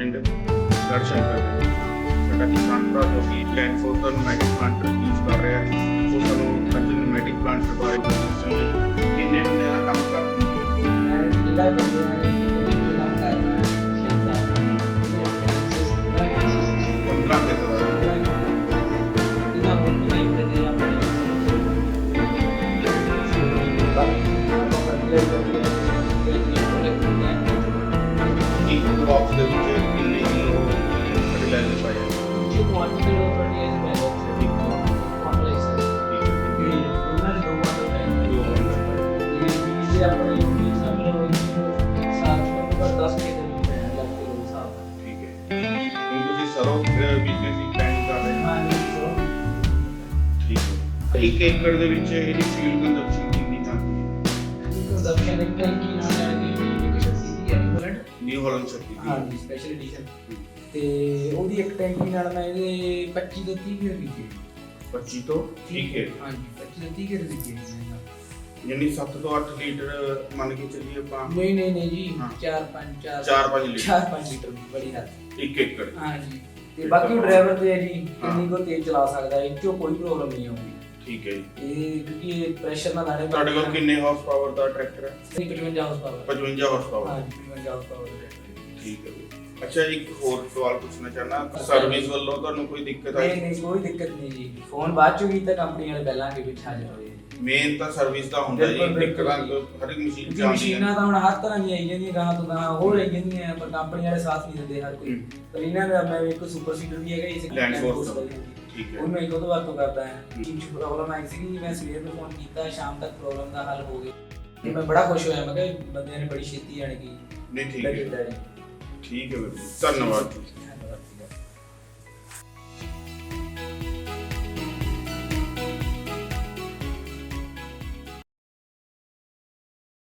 ਪਿੰਡ ਗੜਸ਼ੰਕਰ ਦੇ ਸਾਡਾ ਕਿਸਾਨ ਭਰਾ, ਜੋ ਕਿ ਲੈਂਡ ਫੋਰਸ ਪਲਾਂਟ ਯੂਜ਼ ਕਰ ਰਿਹਾ ਹੈ, ਉਹ ਸਾਨੂੰ ਅੱਜ ਨਮੈਟਿਕ ਪਲਾਂਟ ਬਾਰੇ ਦੱਸਣਗੇ ਕਿੰਨੇ ਬੰਦੇ ਦਾ ਕੰਮ ਕਰਦੇ ਨੇ ਜ਼ਿਲ੍ਹਾ ਬੰਦੇ ਠੀਕ ਹੈ। ਹੁਣ ਤੁਸੀਂ ਸਰੋਂ ਬਿਜ਼ਨਸ ਦੀ ਪਲਾਨ ਕਰ ਰਹੇ ਹੋ? ਠੀਕ ਹੈ। ਇੱਕ ਏਕੜ ਦੇ ਵਿੱਚ ਇਹਦੀ ਫੀਲਡ ਕੰਜ਼ੰਪਸ਼ਨ ਕਿੰਨੀ ਜਾਂਦੀ ਹੈ ਨਿਊ ਹਾਲੈਂਡ ਸ਼ਕਤੀ ਦੀ ਹਾਂਜੀ ਸਪੈਸ਼ਲ ਐਡੀਸ਼ਨ ਤੇ ਉਹਦੀ ਇੱਕ ਟੈਂਕੀ ਨਾਲ ਮੈਂ ਇਹਦੇ 25 ਤੋਂ 30 ਕਿਲੋ ਵਿਕੀ 25 ਤੋਂ ਠੀਕ ਹੈ। ਹਾਂਜੀ 25 ਤੋਂ 30 ਕਿਲੋ ਵਿਕੀ ਯਾਨੀ 7 ਤੋਂ 8 ਲੀਟਰ ਮੰਨ ਕੇ ਚੱਲੀਏ ਆਪਾਂ। ਨਹੀਂ ਨਹੀਂ ਨਹੀਂ ਜੀ ਹਾਂ। 4 5 4 ਚਾਰ ਪੰਜ ਲੀਟਰ। 4 5 ਲੀਟਰ ਬੜੀ ਹੱਦ। ਇੱਕ ਏਕੜ। ਹਾਂਜੀ ਤੇ ਬਾਕੀ ਡਰਾਈਵਰ ਤੇ ਹੈ ਜੀ ਕਿੰਨੀ ਕੋ ਤੇਜ਼ ਚਲਾ ਸਕਦਾ ਹੈ ਇਹ 'ਚੋਂ ਕੋਈ ਪ੍ਰੋਬਲਮ ਨਹੀਂ ਆਉਂਦੀ। ਠੀਕ ਹੈ ਜੀ। ਇਹ ਕਿਉਂਕਿ ਇਹ ਪ੍ਰੈਸ਼ਰ ਨਾਲ ਦਾਣੇ ਤੁਹਾਡੇ ਕੋਲ ਕਿੰਨੇ ਹਾਰਸ ਪਾਵਰ ਦਾ ਟਰੈਕਟਰ ਹੈ? 55 ਹਾਰਸ ਪਾਵਰ 55 ਹਾਰਸ ਪਾਵਰ ਹਾਂਜੀ 55 ਹਾਰਸ ਪਾਵਰ ਠੀਕ ਹੈ ਜੀ। ਅੱਛਾ ਇੱਕ ਹੋਰ ਸਵਾਲ ਪੁੱਛਣਾ ਚਾਹਨਾ ਸਰਵਿਸ ਵੱਲੋਂ ਤੁਹਾਨੂੰ ਕੋਈ ਦਿੱਕਤ ਆਈ? ਨਹੀਂ ਨਹੀਂ ਕੋਈ ਦਿੱਕਤ ਨਹੀਂ ਜੀ। ਫੋਨ ਬਾਅਦ ਚੋਂ ਕੀਤਾ ਕੰਪਨੀ ਵਾਲੇ ਪਹਿਲਾਂ ਕਿ ਵਿੱਚ ਹਾਜ਼ਰ ਹੋਏ ਮੇਨ ਤਾਂ ਸਰਵਿਸ ਦਾ ਹੁੰਦਾ ਜੀ ਬਿਲਕੁਲ, ਬਿਲਕੁਲ ਦਿੱਕਤਾਂ ਜੀ। ਤਾਂ ਹਰ ਇੱਕ ਮਸ਼ੀਨ ਕਿਉਂਕਿ ਚ ਆਉਂਦੀਆਂ ਮਸ਼ੀਨਾਂ ਤਾਂ ਹੁਣ ਹਰ ਤਰ੍ਹਾਂ ਦੀਆਂ ਆਈ ਜਾਂਦੀਆਂ ਗਾਹਾਂ ਤੋਂ ਗਾਹਾਂ ਹੋ ਰਹੀ ਜਾਂਦੀਆਂ ਪਰ ਕੰਪਨੀ ਵਾਲੇ ਸਾਥ ਨਹੀਂ ਦਿੰਦੇ ਹਰ ਕੋਈ ਹੂੰ। ਪਰ ਇਹਨਾਂ ਦਾ ਮੈਂ ਇੱਕ ਸੁਪਰ ਸੀਡਰ ਵੀ ਹੈਗਾ ਇਸ Land Force ਦਾ। ਠੀਕ ਹੈ ਉਹ ਮੈਂ ਇੱਕ ਉਹਦੇ ਬਾਅਦ ਤੋਂ ਕਰਦਾ ਹਾਂ ਹੂੰ। ਕੀ ਪ੍ਰੋਬਲਮ ਆਈ ਸੀ ਮੈਂ ਸਵੇਰ ਨੂੰ ਫੋਨ ਕੀਤਾ ਸ਼ਾਮ ਤੱਕ ਪ੍ਰੋਬਲਮ ਦਾ ਹੱਲ ਹੋ ਗਿਆ ਤੇ ਮੈਂ ਬੜਾ ਖੁਸ਼ ਹੋਇਆ ਮੈਂ ਕਿਹਾ ਬੰਦਿਆਂ ਨੇ ਬੜੀ ਛੇਤੀ ਆਣ ਕੀ ਨਹੀਂ ਠੀਕ ਹੈ ਠੀਕ ਹੈ ਵੀਰ ਜੀ। ਧੰਨਵਾਦ ਜੀ।